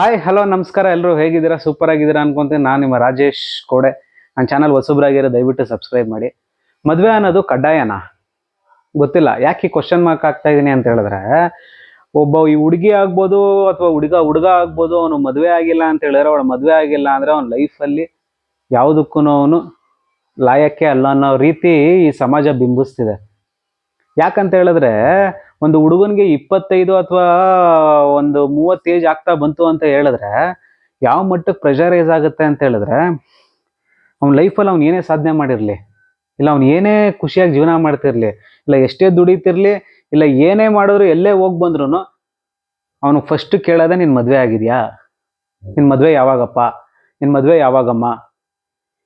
Hi hello ನಮಸ್ಕಾರ ಎಲ್ಲರೂ ಹೇಗಿದ್ದೀರಾ? ಸೂಪರ್ ಆಗಿದ್ದೀರಾ ಅನ್ಕೊಂತೀನಿ. ನಾನು ನಿಮ್ಮ ರಾಜೇಶ್ ಕೋಡೆ. ನನ್ನ ಚಾನಲ್ ಹೊಸಬ್ರಾಗಿರೋ ದಯವಿಟ್ಟು ಸಬ್ಸ್ಕ್ರೈಬ್ ಮಾಡಿ. ಮದುವೆ ಅನ್ನೋದು ಕಡ್ಡಾಯನಾ? ಗೊತ್ತಿಲ್ಲ. ಯಾಕೆ ಕ್ವಶನ್ ಮಾರ್ಕ್ ಆಗ್ತಾ ಇದ್ದೀನಿ ಅಂತ ಹೇಳಿದ್ರೆ, ಒಬ್ಬ ಈ ಹುಡುಗಿ ಆಗ್ಬೋದು ಅಥವಾ ಹುಡುಗ ಹುಡುಗ ಆಗ್ಬೋದು, ಅವನು ಮದುವೆ ಆಗಿಲ್ಲ ಅಂತ ಹೇಳಿದ್ರೆ, ಅವಳು ಮದುವೆ ಆಗಿಲ್ಲ ಅಂದ್ರೆ ಅವನ ಲೈಫಲ್ಲಿ ಯಾವುದಕ್ಕೂ ಅವನು ಲಾಯಕ್ಕೆ ಅಲ್ಲ ಅನ್ನೋ ರೀತಿ ಈ ಸಮಾಜ ಬಿಂಬಿಸ್ತಿದೆ. ಯಾಕಂತ ಹೇಳಿದ್ರೆ ಒಂದು ಹುಡುಗನಿಗೆ ಇಪ್ಪತ್ತೈದು ಅಥವಾ ಒಂದು ಮೂವತ್ತು ಏಜ್ ಆಗ್ತಾ ಬಂತು ಅಂತ ಹೇಳಿದ್ರೆ ಯಾವ ಮಟ್ಟಕ್ಕೆ ಪ್ರೆಷರೈಸ್ ಆಗುತ್ತೆ ಅಂತ ಹೇಳಿದ್ರೆ ಅವ್ನ ಲೈಫಲ್ಲಿ ಅವ್ನು ಏನೇ ಸಾಧನೆ ಮಾಡಿರಲಿ, ಇಲ್ಲ ಅವ್ನು ಏನೇ ಖುಷಿಯಾಗಿ ಜೀವನ ಮಾಡ್ತಿರಲಿ, ಇಲ್ಲ ಎಷ್ಟೇ ದುಡಿತಿರ್ಲಿ, ಇಲ್ಲ ಏನೇ ಮಾಡಿದ್ರು ಎಲ್ಲೇ ಹೋಗಿ ಬಂದ್ರು ಅವನು ಫಸ್ಟ್ ಕೇಳೋದೇ ನಿನ್ನ ಮದುವೆ ಆಗಿದೆಯಾ? ನಿನ್ನ ಮದುವೆ ಯಾವಾಗಪ್ಪ? ನಿನ್ನ ಮದುವೆ ಯಾವಾಗಮ್ಮ?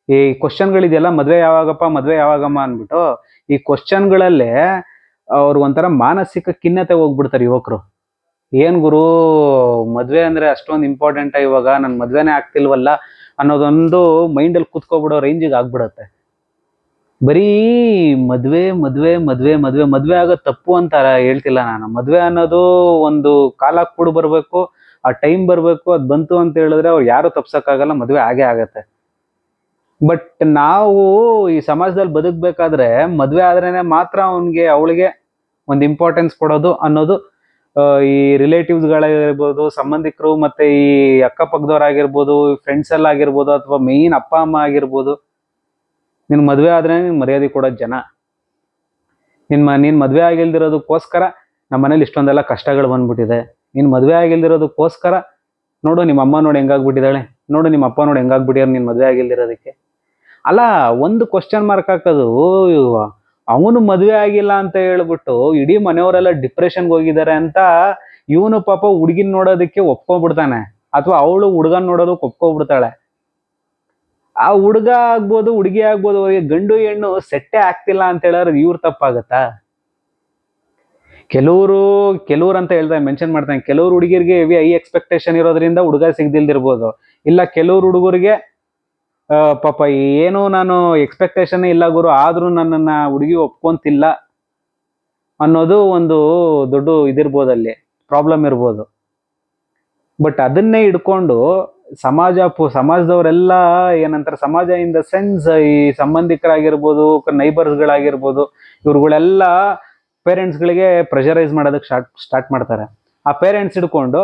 ಈ ಕ್ವಶನ್ಗಳಿದೆಯಲ್ಲ ಮದುವೆ ಯಾವಾಗಪ್ಪ? ಮದುವೆ ಯಾವಾಗಮ್ಮ? ಅಂದ್ಬಿಟ್ಟು ಈ ಕ್ವಶನ್ಗಳಲ್ಲೇ ಅವ್ರು ಒಂಥರ ಮಾನಸಿಕ ಖಿನ್ನತೆ ಹೋಗ್ಬಿಡ್ತಾರೆ ಯುವಕರು. ಏನ್ ಗುರು, ಮದ್ವೆ ಅಂದ್ರೆ ಅಷ್ಟೊಂದು ಇಂಪಾರ್ಟೆಂಟ್ ಇವಾಗ? ನನ್ ಮದ್ವೆನೇ ಆಗ್ತಿಲ್ವಲ್ಲ? ಅನ್ನೋದೊಂದು ಮೈಂಡಲ್ಲಿ ಕುತ್ಕೊಬಿಡೋ ರೇಂಜಿಗೆ ಆಗ್ಬಿಡತ್ತೆ. ಬರೀ ಮದ್ವೆ ಮದ್ವೆ ಮದ್ವೆ ಮದ್ವೆ ಮದ್ವೆ ಆಗೋ ತಪ್ಪು ಅಂತ ಹೇಳ್ತಿಲ್ಲ ನಾನು. ಮದ್ವೆ ಅನ್ನೋದು ಒಂದು ಕಾಲ ಕೂಡ ಬರ್ಬೇಕು, ಆ ಟೈಮ್ ಬರ್ಬೇಕು, ಅದ್ ಬಂತು ಅಂತ ಹೇಳಿದ್ರೆ ಅವ್ರು ಯಾರು ತಪ್ಸಕ್ಕಾಗಲ್ಲ, ಮದ್ವೆ ಆಗೇ ಆಗತ್ತೆ. ಬಟ್ ನಾವು ಈ ಸಮಾಜದಲ್ಲಿ ಬದುಕ್ಬೇಕಾದ್ರೆ ಮದುವೆ ಆದ್ರೇನೆ ಮಾತ್ರ ಅವನ್ಗೆ, ಅವಳಿಗೆ ಒಂದು ಇಂಪಾರ್ಟೆನ್ಸ್ ಕೊಡೋದು ಅನ್ನೋದು ಈ ರಿಲೇಟಿವ್ಸ್ಗಳಾಗಿರ್ಬೋದು ಸಂಬಂಧಿಕರು ಮತ್ತೆ ಈ ಅಕ್ಕಪಕ್ಕದವ್ರಾಗಿರ್ಬೋದು ಫ್ರೆಂಡ್ಸ್ ಎಲ್ಲ ಆಗಿರ್ಬೋದು ಅಥವಾ ಮೇಯ್ನ್ ಅಪ್ಪ, ಅಮ್ಮ ಆಗಿರ್ಬೋದು, ನಿನ್ ಮದ್ವೆ ಆದ್ರೆ ನಿನ್ ಮರ್ಯಾದೆ ಕೊಡೋದು ಜನ. ನಿನ್ಮ ಮ, ನೀನ್ ಮದ್ವೆ ಆಗಿಲ್ದಿರೋದಕ್ಕೋಸ್ಕರ ನಮ್ಮ ಮನೇಲಿ ಇಷ್ಟೊಂದೆಲ್ಲ ಕಷ್ಟಗಳು ಬಂದ್ಬಿಟ್ಟಿದೆ. ನೀನ್ ಮದ್ವೆ ಆಗಿಲ್ದಿರೋದಕ್ಕೋಸ್ಕರ ನೋಡು ನಿಮ್ಮ ಅಮ್ಮ ನೋಡಿ ಹೆಂಗಾಗ್ಬಿಟ್ಟಿದ್ದಾಳೆ. ನೋಡು, ನಿಮ್ಮ ಅಪ್ಪ ನೋಡಿ ಹೆಂಗಾಗ್ಬಿಟ್ಟಿಯಾರ ನೀನು ಮದ್ವೆ ಆಗಿಲ್ದಿರೋದಕ್ಕೆ. ಅಲ್ಲ, ಒಂದು ಕ್ವಶನ್ ಮಾರ್ಕ್ ಹಾಕೋದು ಅವನು ಮದುವೆ ಆಗಿಲ್ಲ ಅಂತ ಹೇಳ್ಬಿಟ್ಟು ಇಡೀ ಮನೆಯವರೆಲ್ಲ ಡಿಪ್ರೆಷನ್ಗೆ ಹೋಗಿದ್ದಾರೆ ಅಂತ ಇವನು ಪಾಪ ಹುಡುಗಿನ ನೋಡೋದಕ್ಕೆ ಒಪ್ಕೊಂಡ್ಬಿಡ್ತಾನೆ ಅಥವಾ ಅವಳು ಹುಡುಗನ್ ನೋಡೋದಕ್ಕೆ ಒಪ್ಕೊಂಡ್ಬಿಡ್ತಾಳೆ ಆ ಹುಡುಗ ಆಗ್ಬೋದು, ಹುಡುಗಿ ಆಗ್ಬೋದು, ಅವರಿಗೆ ಗಂಡು ಹೆಣ್ಣು ಸೆಟ್ಟೆ ಆಗ್ತಿಲ್ಲ ಅಂತ ಹೇಳಿದ್ರೆ ಇವ್ರ ತಪ್ಪಾಗತ್ತಾ? ಕೆಲವರು, ಕೆಲವ್ರು ಅಂತ ಹೇಳ್ತಾರೆ ಮೆನ್ಷನ್ ಮಾಡ್ತಾನೆ, ಕೆಲವ್ರು ಹುಡುಗಿರಿಗೆ ಹೆವಿ ಐ ಎಕ್ಸ್ಪೆಕ್ಟೇಷನ್ ಇರೋದ್ರಿಂದ ಹುಡುಗ ಸಿಗ್ದಿಲ್ದಿರ್ಬೋದು. ಇಲ್ಲ ಕೆಲವ್ರು ಹುಡುಗರಿಗೆ ಪಾಪ ಏನು ನಾನು ಎಕ್ಸ್ಪೆಕ್ಟೇಷನ್ ಇಲ್ಲ ಗುರು, ಆದ್ರೂ ನನ್ನನ್ನ ಹುಡುಗಿ ಒಪ್ಕೊಂತಿಲ್ಲ ಅನ್ನೋದು ಒಂದು ದೊಡ್ಡ ಇದಿರ್ಬೋದು ಅಲ್ಲಿ ಪ್ರಾಬ್ಲಮ್ ಇರ್ಬೋದು. ಬಟ್ ಅದನ್ನೇ ಇಟ್ಕೊಂಡು ಸಮಾಜ ಸಮಾಜದವರೆಲ್ಲ ಏನಂತಾರೆ, ಸಮಾಜ ಇನ್ ದ ಸೆನ್ಸ್ ಈ ಸಂಬಂಧಿಕರಾಗಿರ್ಬೋದು ನೈಬರ್ಸ್ಗಳಾಗಿರ್ಬೋದು ಇವ್ರುಗಳೆಲ್ಲ ಪೇರೆಂಟ್ಸ್ಗಳಿಗೆ ಪ್ರೆಷರೈಸ್ ಮಾಡೋದಕ್ಕೆ ಸ್ಟಾರ್ಟ್ ಸ್ಟಾರ್ಟ್ ಮಾಡ್ತಾರೆ. ಆ ಪೇರೆಂಟ್ಸ್ ಹಿಡ್ಕೊಂಡು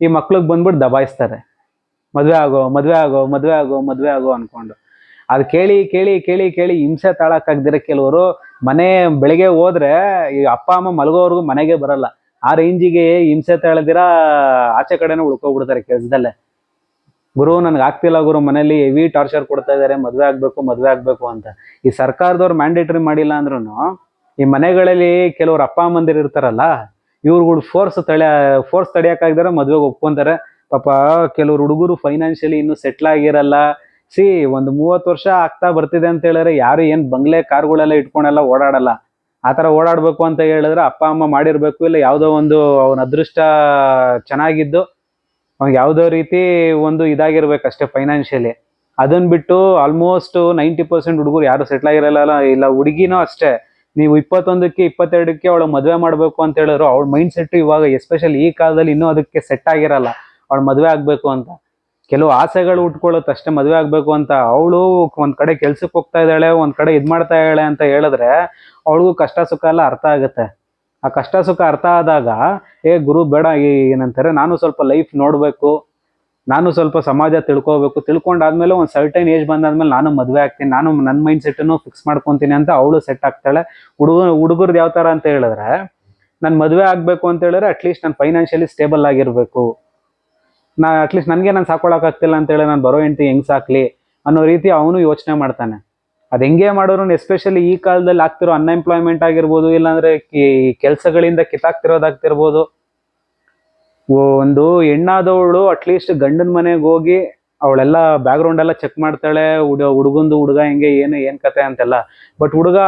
ಈ ಮಕ್ಳಿಗೆ ಬಂದ್ಬಿಟ್ಟು ದಬಾಯಿಸ್ತಾರೆ. ಮದ್ವೆ ಆಗೋ, ಮದುವೆ ಆಗೋ ಮದುವೆ ಆಗೋ ಮದುವೆ ಆಗೋ ಅನ್ಕೊಂಡು. ಅದು ಕೇಳಿ ಕೇಳಿ ಕೇಳಿ ಕೇಳಿ ಹಿಂಸೆ ತಾಳಕ್ಕಾಗ್ದಿರ ಕೆಲವರು ಮನೆ ಬೆಳಿಗ್ಗೆ ಹೋದ್ರೆ ಈ ಅಪ್ಪ, ಅಮ್ಮ ಮಲಗೋವರೆಗೂ ಮನೆಗೆ ಬರಲ್ಲ. ಆ ರೇಂಜಿಗೆ ಹಿಂಸೆ ತಾಳದಿರ ಆಚೆ ಕಡೆನೇ ಉಳ್ಕೊಬಿಡ್ತಾರೆ ಕೆಲ್ಸದಲ್ಲೇ. ಗುರು ನನ್ಗೆ ಆಗ್ತಿಲ್ಲ ಗುರು ಮನೇಲಿ ಹೆವಿ ಟಾರ್ಚರ್ ಕೊಡ್ತಾ ಇದಾರೆ, ಮದ್ವೆ ಆಗ್ಬೇಕು ಮದ್ವೆ ಆಗ್ಬೇಕು ಅಂತ. ಈ ಸರ್ಕಾರದವ್ರು ಮ್ಯಾಂಡೇಟರಿ ಮಾಡಿಲ್ಲ ಅಂದ್ರೂ ಈ ಮನೆಗಳಲ್ಲಿ ಕೆಲವ್ರು ಅಪ್ಪ, ಅಮ್ಮಂದಿರು ಇರ್ತಾರಲ್ಲ, ಇವ್ರುಗಳು ಫೋರ್ಸ್ ತಡೆ ಫೋರ್ಸ್ ತಡೆಯೋಕ್ಕಾಗ್ದಾರೆ ಮದ್ವೆಗೆ ಒಪ್ಕೊಂತಾರೆ. ಪಾಪ ಕೆಲವ್ರು ಹುಡುಗರು ಫೈನಾನ್ಷಿಯಲಿ ಇನ್ನು ಸೆಟ್ಲ್ ಆಗಿರಲ್ಲ. ಸಿ, ಒಂದು ಮೂವತ್ತು ವರ್ಷ ಆಗ್ತಾ ಬರ್ತಿದೆ ಅಂತ ಹೇಳಿದ್ರೆ ಯಾರು ಏನ್ ಬಂಗ್ಲೆ ಕಾರ್ಗಳೆಲ್ಲ ಇಟ್ಕೊಂಡೆಲ್ಲ ಓಡಾಡಲ್ಲ. ಆ ಥರ ಓಡಾಡ್ಬೇಕು ಅಂತ ಹೇಳಿದ್ರೆ ಅಪ್ಪ, ಅಮ್ಮ ಮಾಡಿರ್ಬೇಕು ಇಲ್ಲ ಯಾವುದೋ ಒಂದು ಅವನ ಅದೃಷ್ಟ ಚೆನ್ನಾಗಿದ್ದು. ಅವ್ನಿಗೆ ಯಾವುದೋ ರೀತಿ ಒಂದು ಇದಾಗಿರ್ಬೇಕಷ್ಟೇ ಫೈನಾನ್ಷಿಯಲಿ ಅದನ್ನ ಬಿಟ್ಟು ಆಲ್ಮೋಸ್ಟ್ ನೈಂಟಿ ಪರ್ಸೆಂಟ್ ಹುಡುಗರು ಯಾರು ಸೆಟ್ಲ್ ಆಗಿರಲ್ಲ ಇಲ್ಲ ಹುಡುಗಿನೂ ಅಷ್ಟೇ. ನೀವು ಇಪ್ಪತ್ತೊಂದಕ್ಕೆ, ಇಪ್ಪತ್ತೆರಡಕ್ಕೆ ಅವಳು ಮದುವೆ ಮಾಡಬೇಕು ಅಂತ ಹೇಳಿದ್ರು, ಅವಳ ಮೈಂಡ್ ಸೆಟ್ ಇವಾಗ ಎಸ್ಪೆಷಲಿ ಈ ಕಾಲದಲ್ಲಿ ಇನ್ನೂ ಅದಕ್ಕೆ ಸೆಟ್ ಆಗಿರಲ್ಲ. ಅವಳು ಮದುವೆ ಆಗಬೇಕು ಅಂತ. ಕೆಲವು ಆಸೆಗಳು ಉಟ್ಕೊಳ್ಳುತ್ತೆ ಅಷ್ಟೇ ಮದುವೆ ಆಗಬೇಕು ಅಂತ. ಅವಳು ಒಂದ್ ಕಡೆ ಕೆಲ್ಸಕ್ಕೆ ಹೋಗ್ತಾ ಇದ್ದಾಳೆ, ಒಂದ್ ಕಡೆ ಇದ್ ಮಾಡ್ತಾ ಇದ್ದಾಳೆ ಅಂತ ಹೇಳಿದ್ರೆ ಅವಳಿಗೂ ಕಷ್ಟ ಸುಖ ಎಲ್ಲ ಅರ್ಥ ಆಗುತ್ತೆ. ಆ ಕಷ್ಟ ಸುಖ ಅರ್ಥ ಆದಾಗ, ಏ ಗುರು, ಬೇಡ ಏನಂತಾರೆ, ನಾನು ಸ್ವಲ್ಪ ಲೈಫ್ ನೋಡ್ಬೇಕು, ನಾನು ಸ್ವಲ್ಪ ಸಮಾಜ ತಿಳ್ಕೊಬೇಕು. ತಿಳ್ಕೊಂಡಾದ್ಮೇಲೆ ಒಂದು ಸರ್ಟೈನ್ ಏಜ್ ಬಂದಾದ್ಮೇಲೆ ನಾನು ಮದುವೆ ಆಗ್ತೀನಿ, ನಾನು ನನ್ನ ಮೈಂಡ್ ಸೆಟ್ಟನ್ನು ಫಿಕ್ಸ್ ಮಾಡ್ಕೊತೀನಿ ಅಂತ ಅವಳು ಸೆಟ್ ಆಗ್ತಾಳೆ ಹುಡುಗ, ಹುಡುಗರ್ದು ಯಾವ ಥರ ಅಂತ ಹೇಳಿದ್ರೆ, ನಾನು ಮದುವೆ ಆಗಬೇಕು ಅಂತ ಹೇಳಿದ್ರೆ ಅಟ್ಲೀಸ್ಟ್ ನಾನು ಫೈನಾನ್ಷಿಯಲಿ ಸ್ಟೇಬಲ್ ಆಗಿರಬೇಕು. ನಾ ಅಟ್ಲೀಸ್ಟ್ ನನಗೆ ನಾನು ಸಾಕೊಳ್ಳೋಕ್ಕಾಗ್ತಿಲ್ಲ ಅಂತ ಹೇಳಿ ನಾನು ಬರೋ ಹೆಂಡ್ತಿ ಹೆಂಗೆ ಸಾಕ್ಲಿ ಅನ್ನೋ ರೀತಿ ಅವನು ಯೋಚನೆ ಮಾಡ್ತಾನೆ. ಅದು ಹೆಂಗೆ ಮಾಡೋರು ಎಸ್ಪೆಷಲಿ ಈ ಕಾಲದಲ್ಲಿ ಆಗ್ತಿರೋ ಅನ್ಎಂಪ್ಲಾಯ್ಮೆಂಟ್ ಆಗಿರ್ಬೋದು, ಇಲ್ಲಾಂದ್ರೆ ಈ ಕೆಲಸಗಳಿಂದ ಕಿತ್ತಾಗ್ತಿರೋದಾಗ್ತಿರ್ಬೋದು ಒಂದು ಹೆಣ್ಣಾದವಳು ಅಟ್ಲೀಸ್ಟ್ ಗಂಡನ ಮನೆಗೆ ಹೋಗಿ ಅವಳೆಲ್ಲ ಬ್ಯಾಕ್ಗ್ರೌಂಡ್ ಎಲ್ಲ ಚೆಕ್ ಮಾಡ್ತಾಳೆ, ಹುಡ, ಹುಡುಗಂದು ಹುಡುಗ ಹೆಂಗೆ, ಏನು ಏನು ಕತೆ ಅಂತೆಲ್ಲ. ಬಟ್ ಹುಡುಗ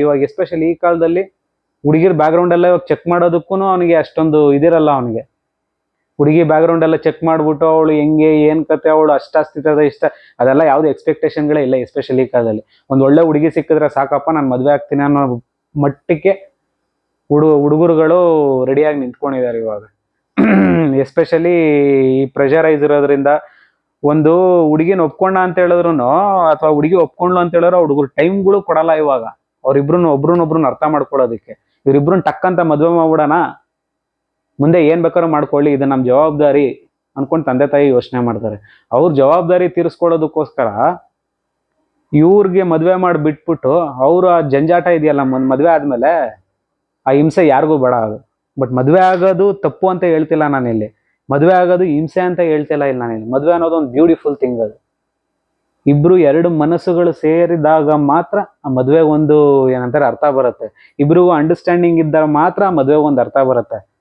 ಇವಾಗ ಎಸ್ಪೆಷಲಿ ಈ ಕಾಲದಲ್ಲಿ ಹುಡುಗಿರ್ ಬ್ಯಾಕ್ಗ್ರೌಂಡ್ ಎಲ್ಲ ಇವಾಗ ಚೆಕ್ ಮಾಡೋದಕ್ಕೂ ಅವನಿಗೆ ಅಷ್ಟೊಂದು ಇದಿರಲ್ಲ ಅವನಿಗೆ. ಹುಡುಗಿ ಬ್ಯಾಕ್ಗ್ರೌಂಡ್ ಎಲ್ಲ ಚೆಕ್ ಮಾಡ್ಬಿಟ್ಟು ಅವಳು ಹೆಂಗೆ, ಏನ್ ಕತೆ, ಅವಳು ಅಷ್ಟಾಸ್ತಿತದ ಇಷ್ಟ, ಅದೆಲ್ಲ ಯಾವ್ದು ಎಕ್ಸ್ಪೆಕ್ಟೇಷನ್ಗಳೇ ಇಲ್ಲ ಎಸ್ಪೆಷಲಿ ಕಾಲದಲ್ಲಿ. ಒಂದ್ ಒಳ್ಳೆ ಹುಡುಗಿ ಸಿಕ್ಕಿದ್ರೆ ಸಾಕಪ್ಪ, ನಾನು ಮದ್ವೆ ಆಗ್ತೀನಿ ಅನ್ನೋ ಮಟ್ಟಕ್ಕೆ ಹುಡು, ಹುಡುಗರುಗಳು ರೆಡಿಯಾಗಿ ನಿಂತ್ಕೊಂಡಿದ್ದಾರೆ ಇವಾಗ. ಎಸ್ಪೆಷಲಿ ಈ ಪ್ರೆಷರೈಸ್ ಇರೋದ್ರಿಂದ ಒಂದು ಹುಡುಗಿನ ಒಪ್ಕೊಂಡ ಅಂತ ಹೇಳಿದ್ರು ಅಥವಾ ಹುಡುಗಿ ಒಪ್ಕೊಂಡ್ಲು ಅಂತ ಹೇಳಿದ್ರು ಹುಡುಗರು ಟೈಮ್ಗಳು ಕೊಡಲ್ಲ ಇವಾಗ. ಅವ್ರಿಬ್ರು ಒಬ್ರನ್ನೊಬ್ರನ್ನ ಅರ್ಥ ಮಾಡ್ಕೊಳ್ಳೋದಕ್ಕೆ. ಇವ್ರಿಬ್ರು ಟಕ್ ಅಂತ ಮದ್ವೆ ಮಾಡ್ಬಿಡೋಣ. ಮುಂದೆ ಏನು ಬೇಕಾದ್ರೂ ಮಾಡ್ಕೊಳ್ಳಿ, ಇದು ನಮ್ಮ ಜವಾಬ್ದಾರಿ ಅನ್ಕೊಂಡು ತಂದೆ ತಾಯಿ ಯೋಚನೆ ಮಾಡ್ತಾರೆ. ಅವ್ರ ಜವಾಬ್ದಾರಿ ತೀರಿಸ್ಕೊಳ್ಳೋದಕ್ಕೋಸ್ಕರ ಇವ್ರಿಗೆ ಮದುವೆ ಮಾಡಿ ಬಿಟ್ಬಿಟ್ಟು ಅವ್ರ ಆ ಜಂಜಾಟ ಇದೆಯಲ್ಲ ಮನ್- ಮದುವೆ ಆದಮೇಲೆ ಆ ಹಿಂಸೆ ಯಾರಿಗೂ ಬೇಡ ಅದು. ಬಟ್ ಮದುವೆ ಆಗೋದು ತಪ್ಪು ಅಂತ ಹೇಳ್ತಿಲ್ಲ ನಾನಿಲ್ಲಿ. ಮದುವೆ ಆಗೋದು ಹಿಂಸೆ ಅಂತ ಹೇಳ್ತಿಲ್ಲ ಇಲ್ಲ ನಾನಿಲ್ಲಿ. ಮದುವೆ ಅನ್ನೋದು ಒಂದು ಬ್ಯೂಟಿಫುಲ್ ಥಿಂಗ್ ಅದು. ಇಬ್ರು ಎರಡು ಮನಸ್ಸುಗಳು ಸೇರಿದಾಗ ಮಾತ್ರ ಆ ಮದುವೆಗೆ ಒಂದು ಏನಂತಾರೆ ಅರ್ಥ ಬರುತ್ತೆ. ಇಬ್ರಿಗೂ ಅಂಡರ್ಸ್ಟ್ಯಾಂಡಿಂಗ್ ಇದ್ದಾಗ ಮಾತ್ರ ಆ ಮದ್ವೆಗೆ ಒಂದು ಅರ್ಥ ಬರುತ್ತೆ.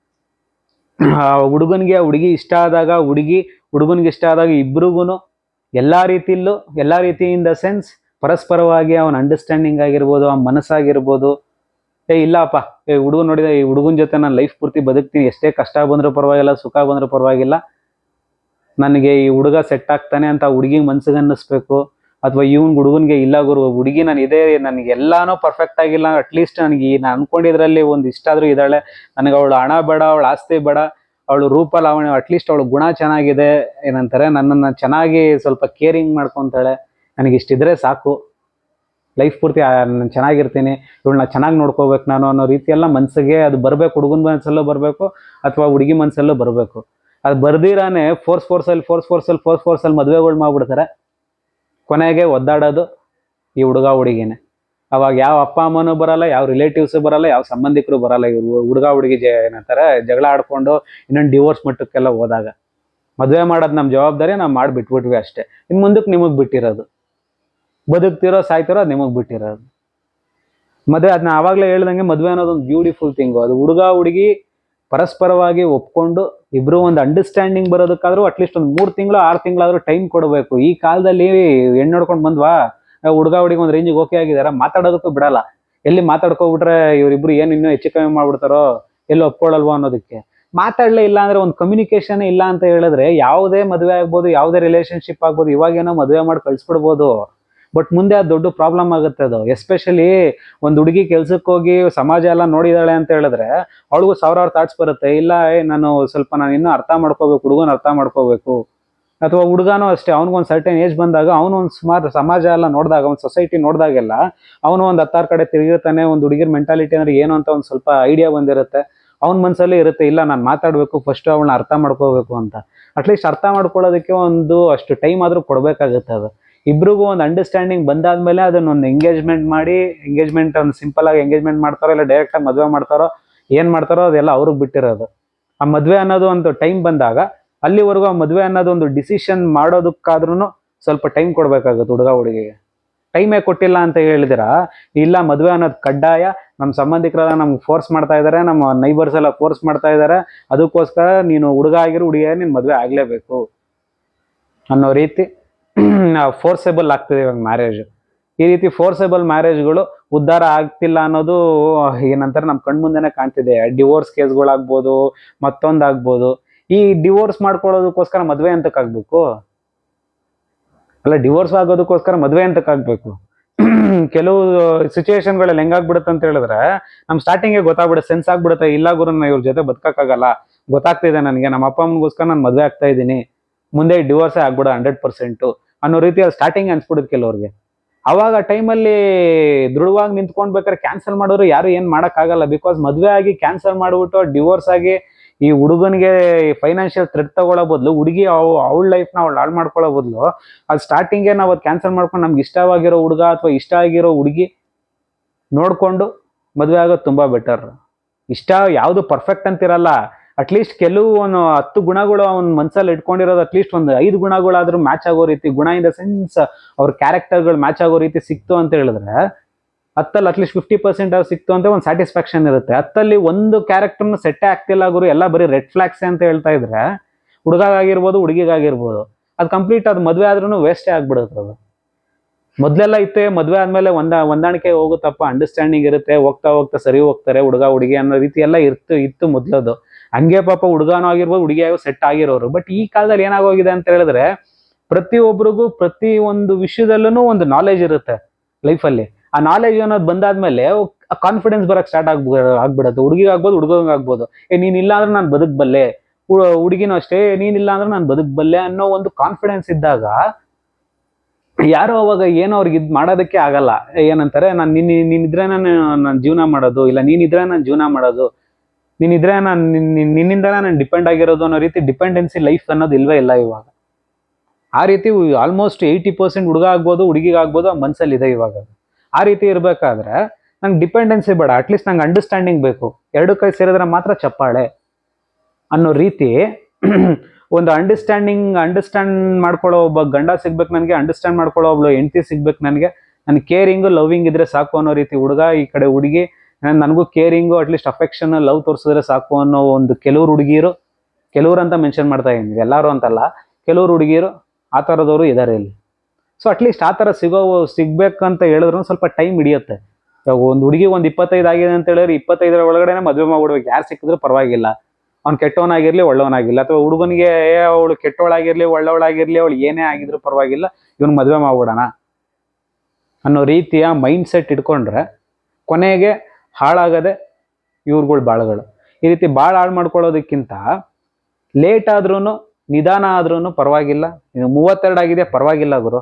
ಹುಡುಗನಿಗೆ ಆ ಹುಡುಗಿ ಇಷ್ಟ ಆದಾಗ ಹುಡುಗಿ ಹುಡುಗನಿಗೆ ಇಷ್ಟ ಆದಾಗ ಇಬ್ರಿಗೂ ಎಲ್ಲ ರೀತಿಯಲ್ಲೂ ಎಲ್ಲ ರೀತಿ ಇನ್ ದ ಸೆನ್ಸ್ ಪರಸ್ಪರವಾಗಿ ಅವನ ಅಂಡರ್ಸ್ಟ್ಯಾಂಡಿಂಗ್ ಆಗಿರ್ಬೋದು ಅವನ ಮನಸ್ಸಾಗಿರ್ಬೋದು. ಏ, ಇಲ್ಲಪ್ಪ, ಏ, ಹುಡುಗನ್ ನೋಡಿದ ಈ ಹುಡುಗನ ಜೊತೆ ನಾನು ಲೈಫ್ ಪೂರ್ತಿ ಬದುಕ್ತೀನಿ, ಎಷ್ಟೇ ಕಷ್ಟ ಬಂದರೂ ಪರವಾಗಿಲ್ಲ, ಸುಖ ಬಂದರೂ ಪರವಾಗಿಲ್ಲ. ನನಗೆ ಈ ಹುಡುಗ ಸೆಟ್ ಆಗ್ತಾನೆ ಅಂತ ಹುಡುಗಿ ಮನ್ಸಿಗೆ ಅನ್ನಿಸ್ಬೇಕು ಅಥವಾ ಇವನ್ ಹುಡುಗನ್ಗೆ ಇಲ್ಲ ಗುರು, ಹುಡುಗಿ ನಾನು ಇದೇ, ನನಗೆ ಎಲ್ಲಾನು ಪರ್ಫೆಕ್ಟ್ ಆಗಿಲ್ಲ ಅಟ್ಲೀಸ್ಟ್ ನನಗೆ ಈ ನಾನು ಅನ್ಕೊಂಡಿದ್ರಲ್ಲಿ ಒಂದು ಇಷ್ಟ ಆದ್ರೂ ಇದ್ದಾಳೆ. ನನಗೆ ಅವಳು ಹಣ ಬೇಡ, ಅವಳು ಆಸ್ತಿ ಬೇಡ, ಅವಳು ರೂಪ ಲಾವಣ್ಯ ಅಟ್ಲೀಸ್ಟ್ ಅವಳು ಗುಣ ಚೆನ್ನಾಗಿದೆ, ಏನಂತಾರೆ, ನನ್ನನ್ನು ಚೆನ್ನಾಗಿ ಸ್ವಲ್ಪ ಕೇರಿಂಗ್ ಮಾಡ್ಕೊಂತಾಳೆ. ನನಗೆ ಇಷ್ಟಿದ್ರೆ ಸಾಕು. ಲೈಫ್ ಪೂರ್ತಿ ನಾನು ನಾನ್ ಚೆನ್ನಾಗಿರ್ತೀನಿ, ಇವಳನ್ನ ಚೆನ್ನಾಗಿ ನೋಡ್ಕೋಬೇಕು ನಾನು ಅನ್ನೋ ರೀತಿಯೆಲ್ಲ ಮನಸ್ಸಿಗೆ ಅದು ಬರಬೇಕು, ಹುಡುಗನ ಮನಸ್ಸಲ್ಲೂ ಬರಬೇಕು, ಅಥವಾ ಹುಡುಗಿ ಮನಸ್ಸಲ್ಲೂ ಬರಬೇಕು. ಅದು ಬರ್ದಿರಾನೆ ಫೋರ್ಸ್ ಫೋರ್ಸಲ್ಲಿ ಫೋರ್ಸ್ ಫೋರ್ಸಲ್ಲಿ ಫೋರ್ಸ್ ಫೋರ್ಸಲ್ಲಿ ಮದುವೆಗಳು ಮಾಡ್ಬಿಡ್ತಾರೆ. ಕೊನೆಗೆ ಒದ್ದಾಡೋದು ಈ ಹುಡುಗ ಹುಡುಗಿನೇ. ಅವಾಗ ಯಾವ ಅಪ್ಪ ಅಮ್ಮನೂ ಬರಲ್ಲ, ಯಾವ ರಿಲೇಟಿವ್ಸ್ ಬರಲ್ಲ, ಯಾವ ಸಂಬಂಧಿಕರು ಬರಲ್ಲ. ಇವ್ರು ಹುಡುಗ ಹುಡುಗಿ ಜ, ಏನಂತಾರೆ, ಜಗಳ ಆಡ್ಕೊಂಡು ಇನ್ನೊಂದು ಡಿವೋರ್ಸ್ ಮಟ್ಟಕ್ಕೆಲ್ಲ ಹೋದಾಗ ಮದುವೆ ಮಾಡೋದು ನಮ್ಮ ಜವಾಬ್ದಾರಿ, ನಾವು ಮಾಡಿ ಬಿಟ್ಬಿಟ್ವಿ ಅಷ್ಟೇ. ಇನ್ನು ಮುಂದಕ್ಕೆ ನಿಮಗೆ ಬಿಟ್ಟಿರೋದು. ಬದುಕ್ತಿರೋ, ಸಾಯ್ತಿರೋ ನಿಮಗೆ ಬಿಟ್ಟಿರೋದು. ಮದುವೆ ಅದನ್ನ ಆವಾಗಲೇ ಹೇಳ್ದಂಗೆ ಮದುವೆ ಅನ್ನೋದು ಒಂದು ಬ್ಯೂಟಿಫುಲ್ ಥಿಂಗು ಅದು ಹುಡುಗ ಹುಡುಗಿ ಪರಸ್ಪರವಾಗಿ ಒಪ್ಕೊಂಡು ಇಬ್ರು ಒಂದು ಅಂಡರ್ಸ್ಟ್ಯಾಂಡಿಂಗ್ ಬರೋದಕ್ಕಾದ್ರೂ ಅಟ್ಲೀಸ್ಟ್ ಒಂದು ಮೂರು ತಿಂಗಳು, ಆರು ತಿಂಗಳಾದ್ರೂ ಟೈಮ್ ಕೊಡಬೇಕು. ಈ ಕಾಲದಲ್ಲಿ ಹೆಣ್ಣು ನೋಡ್ಕೊಂಡು ಬಂದ್ವಾ? ಹುಡುಗ ಹುಡುಗಿ ಒಂದು ರೇಂಜಿಗೆ ಓಕೆ ಆಗಿದಾರ, ಮಾತಾಡೋದಕ್ಕೂ ಬಿಡಲ್ಲ. ಎಲ್ಲಿ ಮಾತಾಡ್ಕೊಬಿಟ್ರೆ ಇವರಿಬ್ರು ಏನು ಇನ್ನೂ ಹೆಚ್ಚು ಕಮ್ಮಿ ಮಾಡ್ಬಿಡ್ತಾರೋ, ಎಲ್ಲಿ ಒಪ್ಕೊಳ್ಳಲ್ವೋ ಅನ್ನೋದಕ್ಕೆ. ಮಾತಾಡಲೇ ಇಲ್ಲ ಅಂದ್ರೆ ಒಂದು ಕಮ್ಯುನಿಕೇಶನ್ ಇಲ್ಲ ಅಂತ ಹೇಳಿದ್ರೆ ಯಾವುದೇ ಮದುವೆ ಆಗ್ಬೋದು, ಯಾವುದೇ ರಿಲೇಶನ್ಶಿಪ್ ಆಗ್ಬೋದು ಇವಾಗೇನೋ ಮದುವೆ ಮಾಡಿ ಕಳ್ಸ್ಬಿಡ್ಬೋದು. ಬಟ್ ಮುಂದೆ ಅದು ದೊಡ್ಡ ಪ್ರಾಬ್ಲಮ್ ಆಗುತ್ತೆ ಅದು. ಎಸ್ಪೆಷಲಿ ಒಂದು ಹುಡುಗಿ ಕೆಲ್ಸಕ್ಕೆ ಹೋಗಿ ಸಮಾಜ ಎಲ್ಲ ನೋಡಿದಾಳೆ ಅಂತ ಹೇಳಿದ್ರೆ, ಅವಳಿಗೂ ಸಾವಿರಾರು ಥಾಟ್ಸ್ ಬರುತ್ತೆ. ಇಲ್ಲ ನಾನು ಸ್ವಲ್ಪ ನಾನು ಇನ್ನೂ ಅರ್ಥ ಮಾಡ್ಕೋಬೇಕು, ಹುಡುಗನ ಅರ್ಥ ಮಾಡ್ಕೋಬೇಕು. ಅಥವಾ ಹುಡುಗನೂ ಅಷ್ಟೇ ಅವ್ನಿಗೊಂದು ಸರ್ಟೆನ್ ಏಜ್ ಬಂದಾಗ ಅವನು ಒಂದು ಸುಮಾರು ಸಮಾಜ ಎಲ್ಲ ನೋಡಿದಾಗ, ಒಂದು ಸೊಸೈಟಿ ನೋಡಿದಾಗೆಲ್ಲ, ಅವನು ಒಂದು ಹತ್ತಾರು ಕಡೆ ತಿರುಗಿರ್ತಾನೆ, ಒಂದು ಹುಡುಗಿರ ಮೆಂಟಾಲಿಟಿ ಅಂದ್ರೆ ಏನು ಅಂತ ಒಂದು ಸ್ವಲ್ಪ ಐಡಿಯಾ ಬಂದಿರುತ್ತೆ. ಅವ್ನ ಮನಸ್ಸಲ್ಲಿ ಇರುತ್ತೆ, ಇಲ್ಲ, ನಾನು ಮಾತಾಡಬೇಕು ಫಸ್ಟ್ ಅವಳನ್ನ ಅರ್ಥ ಮಾಡ್ಕೋಬೇಕು ಅಂತ. ಅಟ್ಲೀಸ್ಟ್ ಅರ್ಥ ಮಾಡ್ಕೊಳ್ಳೋದಕ್ಕೆ ಒಂದು ಅಷ್ಟು ಟೈಮ್ ಆದರೂ ಕೊಡಬೇಕಾಗುತ್ತೆ ಅದು. ಇಬ್ರಿಗೂ ಒಂದು ಅಂಡರ್ಸ್ಟ್ಯಾಂಡಿಂಗ್ ಬಂದಾದ್ಮೇಲೆ ಅದನ್ನ ಒಂದು ಎಂಗೇಜ್ಮೆಂಟ್ ಮಾಡಿ ಎಂಗೇಜ್ಮೆಂಟ್ ಒಂದು ಸಿಂಪಲ್ ಆಗಿ ಎಂಗೇಜ್ಮೆಂಟ್ ಮಾಡ್ತಾರೋ ಇಲ್ಲ ಡೈರೆಕ್ಟ್ ಆಗಿ ಮದುವೆ ಮಾಡ್ತಾರೋ, ಏನ್ ಮಾಡ್ತಾರೋ ಅದೆಲ್ಲ ಅವ್ರಿಗೆ ಬಿಟ್ಟಿರೋದು. ಆ ಮದುವೆ ಅನ್ನೋದು ಒಂದು ಟೈಮ್ ಬಂದಾಗ ಅಲ್ಲಿವರೆಗೂ ಆ ಮದುವೆ ಅನ್ನೋದು ಒಂದು ಡಿಸಿಷನ್ ಮಾಡೋದಕ್ಕಾದ್ರೂ ಸ್ವಲ್ಪ ಟೈಮ್ ಕೊಡ್ಬೇಕಾಗುತ್ತೆ ಹುಡುಗ ಹುಡುಗಿಗೆ. ಟೈಮೇ ಕೊಟ್ಟಿಲ್ಲ ಅಂತ ಹೇಳಿದಿರ? ಇಲ್ಲ, ಮದುವೆ ಅನ್ನೋದು ಕಡ್ಡಾಯ ನಮ್ಮ ಸಂಬಂಧಿಕರೆಲ್ಲ ನಮ್ಗೆ ಫೋರ್ಸ್ ಮಾಡ್ತಾ ಇದ್ದಾರೆ ನಮ್ಮ ನೈಬರ್ಸ್ ಎಲ್ಲ ಫೋರ್ಸ್ ಮಾಡ್ತಾ ಇದ್ದಾರೆ ಅದಕ್ಕೋಸ್ಕರ ನೀನು ಹುಡುಗ ಆಗಿರೋ ಹುಡುಗಿಯ ನೀನು ಮದುವೆ ಆಗಲೇಬೇಕು ಅನ್ನೋ ರೀತಿ ಫೋರ್ಸೆಬಲ್ ಆಗ್ತದೆ ಇವಾಗ ಮ್ಯಾರೇಜ್ ಈ ರೀತಿ ಫೋರ್ಸೆಬಲ್ ಮ್ಯಾರೇಜ್ಗಳು ಉದ್ಧಾರ ಆಗ್ತಿಲ್ಲ ಅನ್ನೋದು, ಏನಂತಾರೆ ನಮ್ಮ ಕಣ್ಮುಂದೆನೆ ಕಾಣ್ತಿದೆ. ಡಿವೋರ್ಸ್ ಕೇಸ್ಗಳಾಗ್ಬೋದು ಮತ್ತೊಂದಾಗ್ಬೋದು. ಈ ಡಿವೋರ್ಸ್ ಮಾಡ್ಕೊಳ್ಳೋದಕ್ಕೋಸ್ಕರ ಮದುವೆ ಅಂತಕ್ಕಾಗ್ಬೇಕು ಅಲ್ಲ ಡಿವೋರ್ಸ್ ಆಗೋದಕ್ಕೋಸ್ಕರ ಮದುವೆ ಅಂತಕ್ಕಾಗ್ಬೇಕು ಕೆಲವು ಸಿಚುವೇಶನ್ಗಳಲ್ಲಿ ಹೆಂಗಾಗ್ಬಿಡುತ್ತೆ ಅಂತ ಹೇಳಿದ್ರೆ, ನಮ್ ಸ್ಟಾರ್ಟಿಂಗ್ಗೆ ಗೊತ್ತಾಗ್ಬಿಡುತ್ತೆ ಸೆನ್ಸ್ ಆಗ್ಬಿಡುತ್ತೆ, ಇಲ್ಲ ಗುರು ಇವ್ರ ಜೊತೆ ಬದುಕಕ್ಕಾಗಲ್ಲ. ಗೊತ್ತಾಗ್ತಿದೆ ನನಗೆ, ನಮ್ಮ ಅಪ್ಪ ಅಮ್ಮಗೋಸ್ಕರ ನಾನು ಮದುವೆ ಆಗ್ತಾ ಇದ್ದೀನಿ. ಮುಂದೆ ಡಿವೋರ್ಸೇ ಆಗ್ಬಿಡ ಹಂಡ್ರೆಡ್ ಪರ್ಸೆಂಟು ಅನ್ನೋ ರೀತಿ ಸ್ಟಾರ್ಟಿಂಗ್ ಅನ್ಸ್ಬಿಡುತ್ತೆ ಕೆಲವ್ರಿಗೆ. ಅವಾಗ ಟೈಮಲ್ಲಿ ದೃಢವಾಗಿ ನಿಂತ್ಕೊಂಡ್ಬೇಕಾದ್ರೆ ಕ್ಯಾನ್ಸಲ್ ಮಾಡೋರು ಯಾರು ಏನು ಮಾಡೋಕ್ಕಾಗಲ್ಲ. ಬಿಕಾಸ್ ಮದುವೆ ಆಗಿ ಕ್ಯಾನ್ಸಲ್ ಮಾಡಿಬಿಟ್ಟು ಡಿವೋರ್ಸ್ ಆಗಿ ಈ ಹುಡುಗನಿಗೆ ಫೈನಾನ್ಷಿಯಲ್ ಥ್ರೆಡ್ ತಗೊಳ್ಳೋ ಬದಲು, ಹುಡುಗಿ ಅವಳ ಲೈಫ್ನ ಅವಳು ಹಾಳು ಮಾಡ್ಕೊಳ್ಳೋ ಬದಲು, ಅದು ಸ್ಟಾರ್ಟಿಂಗೇ ನಾವು ಅದು ಕ್ಯಾನ್ಸಲ್ ಮಾಡ್ಕೊಂಡು ನಮ್ಗೆ ಇಷ್ಟವಾಗಿರೋ ಹುಡುಗ ಅಥವಾ ಇಷ್ಟ ಆಗಿರೋ ಹುಡುಗಿ ನೋಡ್ಕೊಂಡು ಮದುವೆ ಆಗೋದು ತುಂಬಾ ಬೆಟರ್ ಇಷ್ಟ ಯಾವುದು ಪರ್ಫೆಕ್ಟ್ ಅಂತಿರಲ್ಲ. ಅಟ್ಲೀಸ್ಟ್ ಕೆಲವು ಒಂದು ಹತ್ತು ಗುಣಗಳು ಅವ್ನ ಮನ್ಸಲ್ಲಿ ಇಟ್ಕೊಂಡಿರೋದು ಅಟ್ಲೀಸ್ಟ್ ಒಂದು ಐದು ಗುಣಗಳಾದ್ರೂ ಮ್ಯಾಚ್ ಆಗೋ ರೀತಿ ಗುಣ ಇನ್ ದ ಸೆನ್ಸ್ ಅವ್ರ ಕ್ಯಾರೆಕ್ಟರ್ಗಳು ಮ್ಯಾಚ್ ಆಗೋ ರೀತಿ ಸಿಕ್ತು ಅಂತ ಹೇಳಿದ್ರೆ, ಹತ್ತಲ್ಲಿ ಅಟ್ಲೀಸ್ಟ್ ಫಿಫ್ಟಿ ಪರ್ಸೆಂಟ್ ಅವ್ರು ಸಿಕ್ತು ಅಂತ ಒಂದು ಸ್ಯಾಟಿಸ್ಫ್ಯಾಕ್ಷನ್ ಇರುತ್ತೆ. ಹತ್ತಲ್ಲಿ ಒಂದು ಕ್ಯಾರೆಕ್ಟರ್ನ ಸೆಟ್ಟೇ ಆಗ್ತಿಲ್ಲ ಗುರು, ಎಲ್ಲ ಬರೀ ರೆಡ್ ಫ್ಲಾಗ್ಸ್ ಅಂತ ಹೇಳ್ತಾ ಇದ್ರೆ ಹುಡುಗಾಗಿರ್ಬೋದು ಹುಡುಗಿಗಾಗಿರ್ಬೋದು, ಅದು ಕಂಪ್ಲೀಟ್ ಅದು ಮದುವೆ ಆದ್ರೂ ವೇಸ್ಟೇ ಆಗ್ಬಿಡುತ್ತೆ ಅದು. ಮೊದಲೆಲ್ಲ ಇತ್ತೆ, ಮದುವೆ ಆದ್ಮೇಲೆ ಒಂದ, ಹೊಂದಾಣಿಕೆ ಹೋಗುತ್ತಪ್ಪ ಅಂಡರ್ಸ್ಟ್ಯಾಂಡಿಂಗ್ ಇರುತ್ತೆ, ಹೋಗ್ತಾ ಹೋಗ್ತಾ ಸರಿ ಹೋಗ್ತಾರೆ, ಹುಡುಗ, ಹುಡುಗಿ ಅನ್ನೋ ರೀತಿ ಎಲ್ಲ ಇರ್ತು, ಇತ್ತು ಮೊದ್ಲದು. ಹಂಗೆ ಪಾಪ ಹುಡುಗನೂ ಆಗಿರ್ಬೋದು, ಹುಡುಗಿಯಾಗೋ ಸೆಟ್ ಆಗಿರೋರು. ಬಟ್ ಈ ಕಾಲದಲ್ಲಿ ಏನಾಗೋಗಿದೆ ಅಂತ ಹೇಳಿದ್ರೆ ಪ್ರತಿಯೊಬ್ಬರಿಗೂ ಪ್ರತಿ ಒಂದು ವಿಷಯದಲ್ಲೂ ಒಂದು ನಾಲೆಜ್ ಇರುತ್ತೆ ಲೈಫಲ್ಲಿ ಆ ನಾಲೆಜ್ ಅನ್ನೋದು ಬಂದಾದ್ಮೇಲೆ ಕಾನ್ಫಿಡೆನ್ಸ್ ಬರಕ್ ಸ್ಟಾರ್ಟ್ ಆಗ್ಬ, ಆಗ್ಬಿಡುತ್ತೆ. ಹುಡುಗಿಗಾಗ್ಬೋದು ಹುಡುಗಂಗೆ ಆಗ್ಬೋದು ಏ ನೀನಿಲ್ಲ ಅಂದ್ರೆ ನಾನು ಬದುಕಬಲ್ಲೆ ಹುಡುಗಿನೂ ಅಷ್ಟೇ ನೀನಿಲ್ಲ ಅಂದ್ರೆ ನಾನು ಬದುಕಬಲ್ಲೆ ಅನ್ನೋ ಒಂದು ಕಾನ್ಫಿಡೆನ್ಸ್ ಇದ್ದಾಗ, ಯಾರೋ ಅವಾಗ ಏನೋ ಅವ್ರಿಗೆ ಇದು ಮಾಡೋದಕ್ಕೆ ಆಗಲ್ಲ. ಏನಂತಾರೆ, ನಾನು ನಿನ್ನ ನೀನಿದ್ರೆ ನಾನು ನಾನು ಜೀವನ ಮಾಡೋದು, ಇಲ್ಲ ನೀನಿದ್ರೆ ನಾನು ಜೀವನ ಮಾಡೋದು. ನೀನಿದ್ರೆ ನಾನು ನಿನ್ನಿಂದ ನಾನು ಡಿಪೆಂಡ್ ಆಗಿರೋದು ಅನ್ನೋ ರೀತಿ ಡಿಪೆಂಡೆನ್ಸಿ ಲೈಫ್ ಅನ್ನೋದು ಇಲ್ವೇ ಇಲ್ಲ ಇವಾಗ. ಆ ರೀತಿ ಆಲ್ಮೋಸ್ಟ್ ಏಯ್ಟಿ ಪರ್ಸೆಂಟ್ ಹುಡುಗ ಆಗ್ಬೋದು ಹುಡುಗಿಗಾಗ್ಬೋದು ಆ ಮನ್ಸಲ್ಲಿ ಇದೆ ಇವಾಗ ಆ ರೀತಿ ಇರಬೇಕಾದ್ರೆ ನಂಗೆ ಡಿಪೆಂಡೆನ್ಸಿ ಬೇಡ ಅಟ್ಲೀಸ್ಟ್ ನಂಗೆ ಅಂಡರ್ಸ್ಟ್ಯಾಂಡಿಂಗ್ ಬೇಕು. ಎರಡು ಕೈ ಸೇರಿದ್ರೆ ಮಾತ್ರ ಚಪ್ಪಾಳೆ ಅನ್ನೋ ರೀತಿ ಒಂದು ಅಂಡರ್ಸ್ಟ್ಯಾಂಡಿಂಗ್ ಅಂಡರ್ಸ್ಟ್ಯಾಂಡ್ ಮಾಡ್ಕೊಳ್ಳೋ ಒಬ್ಬ ಗಂಡ ಸಿಗ್ಬೇಕು ನನಗೆ ಅಂಡರ್ಸ್ಟ್ಯಾಂಡ್ ಮಾಡ್ಕೊಳ್ಳೋ ಒಬ್ಳು ಹೆಂಡತಿ ಸಿಗ್ಬೇಕು ನನಗೆ ನನ್ನ ಕೇರಿಂಗು ಲವಿಂಗ್ ಇದ್ರೆ ಸಾಕು ಅನ್ನೋ ರೀತಿ ಹುಡುಗ ಈ ಕಡೆ ಹುಡುಗಿ ನನಗೂ ಕೇರಿಂಗು ಅಟ್ಲೀಸ್ಟ್ ಅಫೆಕ್ಷನ್ ಲವ್ ತೋರಿಸಿದ್ರೆ ಸಾಕು ಅನ್ನೋ ಒಂದು ಕೆಲವ್ರು ಹುಡುಗಿಯರು ಕೆಲವ್ರು ಅಂತ ಮೆನ್ಷನ್ ಮಾಡ್ತಾ ಇದ್ದೀನಿ. ಎಲ್ಲರೂ ಅಂತಲ್ಲ, ಕೆಲವ್ರು ಹುಡುಗಿಯರು ಆ ಥರದವರು ಇದ್ದಾರೆ ಇಲ್ಲಿ. ಸೊ ಅಟ್ಲೀಸ್ಟ್ ಆ ಥರ ಸಿಗೋ, ಸಿಗ್ಬೇಕಂತ ಹೇಳಿದ್ರು ಸ್ವಲ್ಪ ಟೈಮ್ ಹಿಡಿಯುತ್ತೆ. ಇವಾಗ ಒಂದು ಹುಡುಗಿ ಒಂದು ಇಪ್ಪತ್ತೈದು ಆಗಿದೆ ಅಂತ ಹೇಳಿದ್ರೆ ಇಪ್ಪತ್ತೈದರ ಒಳಗಡೆ ಮದುವೆ ಮಾಡ್ಬಿಡ್ಬೇಕು. ಯಾರು ಸಿಕ್ಕಿದ್ರು ಪರವಾಗಿಲ್ಲ. ಅವ್ನು ಕೆಟ್ಟವನಾಗಿರಲಿ ಒಳ್ಳೆಯವನಾಗಿಲ್ಲ ಅಥವಾ ಹುಡುಗನಿಗೆ ಅವಳು ಕೆಟ್ಟವಳಾಗಿರಲಿ ಒಳ್ಳೆಯವಳಾಗಿರಲಿ ಅವಳು ಏನೇ ಆಗಿದ್ರು ಪರವಾಗಿಲ್ಲ, ಇವನು ಮದುವೆ ಮಾಡ್ಬಿಡೋಣ ಅನ್ನೋ ರೀತಿಯ ಮೈಂಡ್ ಸೆಟ್ ಇಟ್ಕೊಂಡ್ರೆ ಕೊನೆಗೆ ಹಾಳಾಗದೆ ಇವ್ರುಗಳು ಬಾಳ್ಗಳು. ಈ ರೀತಿ ಭಾಳ ಹಾಳು ಮಾಡ್ಕೊಳ್ಳೋದಕ್ಕಿಂತ ಲೇಟ್ ಆದ್ರೂ ನಿಧಾನ ಆದ್ರೂ ಪರವಾಗಿಲ್ಲ. ನೀನು ಮೂವತ್ತೆರಡು ಆಗಿದೆ, ಪರವಾಗಿಲ್ಲ ಗುರು.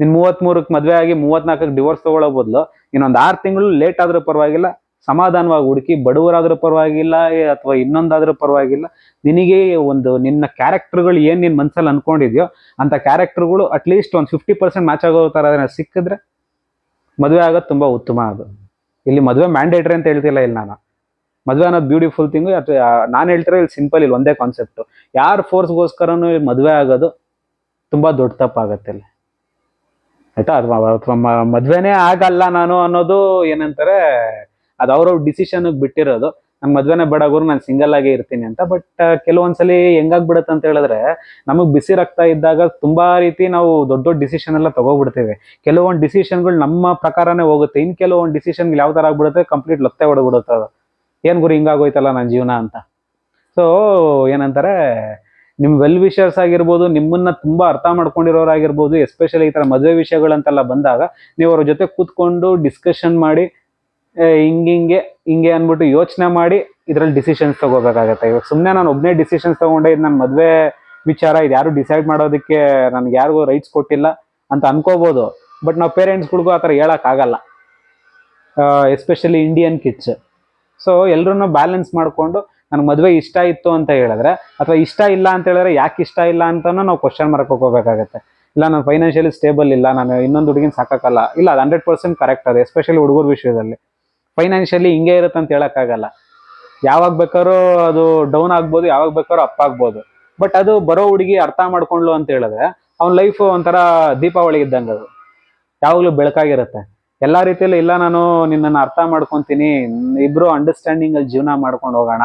ನಿನ್ ಮೂವತ್ತ್ಮೂರಕ್ಕೆ ಮದುವೆ ಆಗಿ ಮೂವತ್ನಾಲ್ಕಕ್ಕೆ ಡಿವೋರ್ಸ್ ತಗೊಳ್ಳೋ ಬದಲು ಇನ್ನೊಂದು ಆರು ತಿಂಗಳು ಲೇಟ್ ಆದ್ರೂ ಪರವಾಗಿಲ್ಲ. ಸಮಾಧಾನವಾಗಿ ಹುಡುಕಿ, ಬಡವರಾದ್ರೂ ಪರವಾಗಿಲ್ಲ ಅಥವಾ ಇನ್ನೊಂದಾದ್ರೂ ಪರವಾಗಿಲ್ಲ. ನಿನಗೆ ಒಂದು, ನಿನ್ನ ಕ್ಯಾರೆಕ್ಟರ್ಗಳು ಏನು ನಿನ್ನ ಮನಸ್ಸಲ್ಲಿ ಅನ್ಕೊಂಡಿದ್ಯೋ ಅಂತ ಕ್ಯಾರೆಕ್ಟರ್ಗಳು ಅಟ್ಲೀಸ್ಟ್ ಒಂದು ಫಿಫ್ಟಿ ಪರ್ಸೆಂಟ್ ಮ್ಯಾಚ್ ಆಗೋ ಥರ ಸಿಕ್ಕಿದ್ರೆ ಮದುವೆ ಆಗೋದು ತುಂಬ ಉತ್ತಮ ಅದು. ಇಲ್ಲಿ ಮದುವೆ ಮ್ಯಾಂಡೇಟ್ರಿ ಅಂತ ಹೇಳ್ತಿಲ್ಲ ಇಲ್ಲಿ ನಾನು. ಮದುವೆ ಅನ್ನೋದು ಬ್ಯೂಟಿಫುಲ್ ಥಿಂಗು ಅಥವಾ ನಾನು ಹೇಳ್ತಿರೋ ಇಲ್ಲಿ ಸಿಂಪಲ್ ಇಲ್ಲಿ ಒಂದೇ ಕಾನ್ಸೆಪ್ಟು ಯಾರು ಫೋರ್ಸ್ಗೋಸ್ಕರನೂ ಮದುವೆ ಆಗೋದು ತುಂಬ ದೊಡ್ಡ ತಪ್ಪಾಗತ್ತೆ ಇಲ್ಲಿ. ಆಯ್ತಾ? ಅಥವಾ ಅಥವಾ ಮ- ಆಗಲ್ಲ ನಾನು ಅನ್ನೋದು ಏನಂತಾರೆ, ಅದು ಅವ್ರವ್ರ ಡಿಸಿಷನ್ಗೆ ಬಿಟ್ಟಿರೋದು. ನಾನು ಮದ್ವೆನೇ ಬೇಡ ಗುರು, ನಾನು ಸಿಂಗಲ್ ಆಗೇ ಇರ್ತೀನಿ ಅಂತ. ಬಟ್ ಕೆಲವೊಂದ್ಸಲಿ ಹೆಂಗಾಗ್ಬಿಡುತ್ತೆ ಅಂತ ಹೇಳಿದ್ರೆ, ನಮಗೆ ಬಿಸಿ ರಕ್ತ ಇದ್ದಾಗ ತುಂಬಾ ರೀತಿ ನಾವು ದೊಡ್ಡ ದೊಡ್ಡ ಡಿಸಿಷನ್ ಎಲ್ಲ ತಗೋಬಿಡ್ತೇವೆ ಕೆಲವೊಂದು ಡಿಸಿಷನ್ಗಳು ನಮ್ಮ ಪ್ರಕಾರನೇ ಹೋಗುತ್ತೆ. ಇನ್ ಕೆಲವೊಂದು ಡಿಸಿಷನ್ ಯಾವ ತರ ಆಗ್ಬಿಡುತ್ತೆ ಕಂಪ್ಲೀಟ್ ಲತ್ತೆ ಹೊಡೆದ್ಬಿಡುತ್ತೆ ಅದು. ಏನ್ ಗುರು, ಹಿಂಗಾಗೋಯ್ತಲ್ಲ ನನ್ನ ಜೀವನ ಅಂತ. ಸೊ ಏನಂತಾರೆ, ನಿಮ್ ವೆಲ್ ವಿಷರ್ಸ್ ಆಗಿರ್ಬೋದು, ನಿಮ್ಮನ್ನ ತುಂಬಾ ಅರ್ಥ ಮಾಡ್ಕೊಂಡಿರೋರಾಗಿರ್ಬೋದು ಎಸ್ಪೆಷಲಿ ಈ ತರ ಮದುವೆ ವಿಷಯಗಳಂತೆಲ್ಲ ಬಂದಾಗ, ನೀವು ಅವ್ರ ಜೊತೆ ಕೂತ್ಕೊಂಡು ಡಿಸ್ಕಷನ್ ಮಾಡಿ ಹಿಂಗಿಂಗೆ ಹಿಂಗೆ ಅಂದ್ಬಿಟ್ಟು ಯೋಚನೆ ಮಾಡಿ ಇದ್ರಲ್ಲಿ ಡಿಸಿಷನ್ಸ್ ತಗೋಬೇಕಾಗತ್ತೆ. ಇವಾಗ ಸುಮ್ಮನೆ ನಾನು ಒಬ್ಬನೇ ಡಿಸಿಷನ್ಸ್ ತಗೊಂಡೆ, ಇದು ನನ್ನ ಮದುವೆ ವಿಚಾರ, ಇದು ಯಾರು ಡಿಸೈಡ್ ಮಾಡೋದಕ್ಕೆ ನನ್ಗೆ ಯಾರಿಗೂ ರೈಟ್ಸ್ ಕೊಟ್ಟಿಲ್ಲ ಅಂತ ಅನ್ಕೋಬೋದು. ಬಟ್ ನಾವು ಪೇರೆಂಟ್ಸ್ಗಳಿಗೂ ಆ ಥರ ಹೇಳೋಕ್ಕಾಗಲ್ಲ. ಎಸ್ಪೆಷಲಿ ಇಂಡಿಯನ್ ಕಿಡ್ಸ್ ಸೊ ಎಲ್ಲರನ್ನೂ ಬ್ಯಾಲೆನ್ಸ್ ಮಾಡಿಕೊಂಡು ನನಗೆ ಮದುವೆ ಇಷ್ಟ ಇತ್ತು ಅಂತ ಹೇಳಿದ್ರೆ, ಅಥವಾ ಇಷ್ಟ ಇಲ್ಲ ಅಂತ ಹೇಳಿದ್ರೆ ಯಾಕೆ ಇಷ್ಟ ಇಲ್ಲ ಅಂತಲೂ ನಾವು ಕ್ವಶನ್ ಮಾರ್ಕ್ ಹೋಗ್ಬೇಕಾಗತ್ತೆ ಇಲ್ಲ, ನಾನು ಫೈನಾನ್ಷಿಯಲಿ ಸ್ಟೇಬಲ್ ಇಲ್ಲ, ನಾನು ಇನ್ನೊಂದು ಹುಡುಗಿನ ಸಾಕಲ್ಲ ಇಲ್ಲ, ಅದು ಹಂಡ್ರೆಡ್ ಪರ್ಸೆಂಟ್ ಕರೆಕ್ಟ್ ಅದು ಎಸ್ಪೆಷಲಿ ಹುಡುಗರ ವಿಷಯದಲ್ಲಿ. ಫೈನಾನ್ಷಿಯಲಿ ಹಿಂಗೆ ಇರುತ್ತೆ ಅಂತ ಹೇಳೋಕ್ಕಾಗಲ್ಲ. ಯಾವಾಗ ಬೇಕಾದ್ರೂ ಅದು ಡೌನ್ ಆಗ್ಬೋದು, ಯಾವಾಗ ಬೇಕಾದ್ರೂ ಅಪ್ ಆಗ್ಬೋದು. ಬಟ್ ಅದು ಬರೋ ಹುಡುಗಿ ಅರ್ಥ ಮಾಡ್ಕೊಂಡ್ಲು ಅಂತ ಹೇಳಿದ್ರೆ, ಅವ್ನ ಲೈಫ್ ಒಂಥರ ದೀಪಾವಳಿ ಇದ್ದಂಗೆ ಅದು. ಯಾವಾಗಲೂ ಬೆಳಕಾಗಿರುತ್ತೆ. ಎಲ್ಲಾ ರೀತಿಯಲ್ಲಿ ಇಲ್ಲ, ನಾನು ನಿನ್ನನ್ನು ಅರ್ಥ ಮಾಡ್ಕೊಂತೀನಿ, ಇಬ್ರು ಅಂಡರ್ಸ್ಟ್ಯಾಂಡಿಂಗ್ ಅಲ್ಲಿ ಜೀವನ ಮಾಡ್ಕೊಂಡು ಹೋಗೋಣ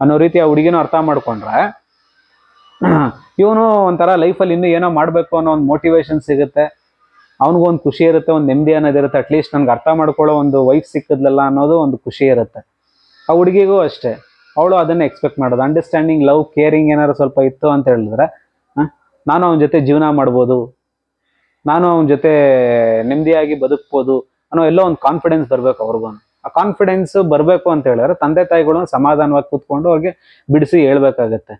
ಅನ್ನೋ ರೀತಿ ಆ ಹುಡುಗಿನೂ ಅರ್ಥ ಮಾಡ್ಕೊಂಡ್ರೆ, ಇವನು ಒಂಥರ ಲೈಫಲ್ಲಿ ಇನ್ನೂ ಏನೋ ಮಾಡಬೇಕು ಅನ್ನೋ ಒಂದು ಮೋಟಿವೇಶನ್ ಸಿಗುತ್ತೆ. ಒಂದು ಖುಷಿ ಇರುತ್ತೆ, ಒಂದು ನೆಮ್ಮದಿ ಅನ್ನೋದಿರುತ್ತೆ ಅಟ್ಲೀಸ್ಟ್ ನನ್ಗೆ ಅರ್ಥ ಮಾಡ್ಕೊಳ್ಳೋ ಒಂದು ವೈಫ್ ಸಿಕ್ಕದ್ಲಲ್ಲ ಅನ್ನೋದು ಒಂದು ಖುಷಿ ಇರುತ್ತೆ. ಆ ಹುಡುಗಿಗೂ ಅಷ್ಟೇ. ಅವಳು ಅದನ್ನೇ ಎಕ್ಸ್ಪೆಕ್ಟ್ ಮಾಡೋದು. ಅಂಡರ್ಸ್ಟ್ಯಾಂಡಿಂಗ್ ಲವ್ ಕೇರಿಂಗ್ ಏನಾದ್ರು ಸ್ವಲ್ಪ ಇತ್ತು ಅಂತ ಹೇಳಿದ್ರೆ ನಾನು ಅವನ ಜೊತೆ ಜೀವನ ಮಾಡ್ಬೋದು. ನಾನು ಅವನ ಜೊತೆ ನೆಮ್ಮದಿಯಾಗಿ ಬದುಕ್ಬೋದು ಅನ್ನೋ ಎಲ್ಲೋ ಒಂದು ಕಾನ್ಫಿಡೆನ್ಸ್ ಬರಬೇಕು ಅವ್ರಿಗೂ ಆ ಕಾನ್ಫಿಡೆನ್ಸ್ ಬರಬೇಕು ಅಂತ ಹೇಳಿದ್ರೆ ತಂದೆ ತಾಯಿಗಳು ಸಮಾಧಾನವಾಗಿ ಕೂತ್ಕೊಂಡು ಅವ್ರಿಗೆ ಬಿಡಿಸಿ ಹೇಳ್ಬೇಕಾಗತ್ತೆ.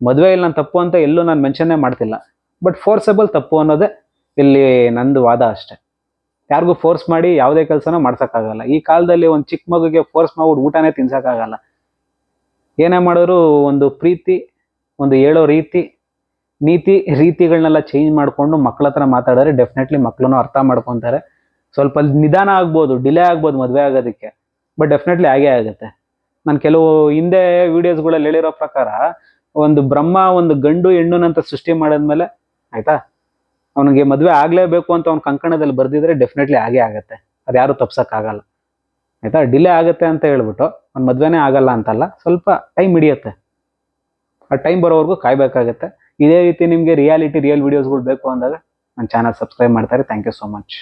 ಮದುವೆ ಇಲ್ಲ ನಾನು ತಪ್ಪು ಅಂತ ಎಲ್ಲೂ ನಾನು ಮೆನ್ಷನ್ನೇ ಮಾಡ್ತಿಲ್ಲ. ಬಟ್ ಫೋರ್ಸಬಲ್ ತಪ್ಪು ಅನ್ನೋದೇ ಇಲ್ಲಿ ನಂದು ವಾದ ಅಷ್ಟೆ. ಯಾರಿಗೂ ಫೋರ್ಸ್ ಮಾಡಿ ಯಾವುದೇ ಕೆಲಸನ ಮಾಡ್ಸೋಕ್ಕಾಗಲ್ಲ. ಈ ಕಾಲದಲ್ಲಿ ಒಂದು ಚಿಕ್ಕ ಮಗುಗೆ ಫೋರ್ಸ್ ಮಾಡ್ಬಿಟ್ಟು ಊಟನೇ ತಿನ್ಸೋಕ್ಕಾಗಲ್ಲ. ಏನೇ ಮಾಡಿದ್ರು ಒಂದು ಪ್ರೀತಿ, ಒಂದು ಹೇಳೋ ರೀತಿ, ನೀತಿ ರೀತಿಗಳನ್ನೆಲ್ಲ ಚೇಂಜ್ ಮಾಡಿಕೊಂಡು ಮಕ್ಕಳ ಹತ್ರ ಮಾತಾಡಿದ್ರೆ ಡೆಫಿನೆಟ್ಲಿ ಮಕ್ಕಳನ್ನು ಅರ್ಥ ಮಾಡ್ಕೊತಾರೆ. ಸ್ವಲ್ಪ ನಿಧಾನ ಆಗ್ಬೋದು ಡಿಲೇ ಆಗ್ಬೋದು ಮದುವೆ ಆಗೋದಕ್ಕೆ ಬಟ್ ಡೆಫಿನೆಟ್ಲಿ ಆಗೇ ಆಗುತ್ತೆ. ನಾನು ಕೆಲವು ಹಿಂದೆ ವಿಡಿಯೋಸ್ಗಳಲ್ಲಿ ಹೇಳಿರೋ ಪ್ರಕಾರ, ಒಂದು ಬ್ರಹ್ಮ ಒಂದು ಗಂಡು ಹೆಣ್ಣುನಂತ ಸೃಷ್ಟಿ ಮಾಡಿದ್ಮೇಲೆ, ಆಯ್ತಾ? ಅವನಿಗೆ ಮದುವೆ ಆಗಲೇಬೇಕು ಅಂತ ಅವ್ನ ಕಂಕಣದಲ್ಲಿ ಬರ್ದಿದ್ರೆ ಡೆಫಿನೆಟ್ಲಿ ಆಗೇ ಆಗುತ್ತೆ. ಅದು ಯಾರು ತಪ್ಸಕ್ಕಾಗಲ್ಲ. ಆಯ್ತಾ? ಡಿಲೇ ಆಗುತ್ತೆ ಅಂತ ಹೇಳ್ಬಿಟ್ಟು ಅವ್ನ ಮದುವೆನೇ ಆಗಲ್ಲ ಅಂತಲ್ಲ, ಸ್ವಲ್ಪ ಟೈಮ್ ಹಿಡಿಯುತ್ತೆ. ಆ ಟೈಮ್ ಬರೋವರೆಗೂ ಕಾಯ್ಬೇಕಾಗತ್ತೆ. ಇದೇ ರೀತಿ ನಿಮಗೆ ರಿಯಾಲಿಟಿ ರಿಯಲ್ ವಿಡಿಯೋಸ್ಗಳು ಬೇಕು ಅಂದಾಗ ನನ್ನ ಚಾನಲ್ ಸಬ್ಸ್ಕ್ರೈಬ್ ಮಾಡ್ತಾರೆ ಥ್ಯಾಂಕ್ ಯು ಸೋ ಮಚ್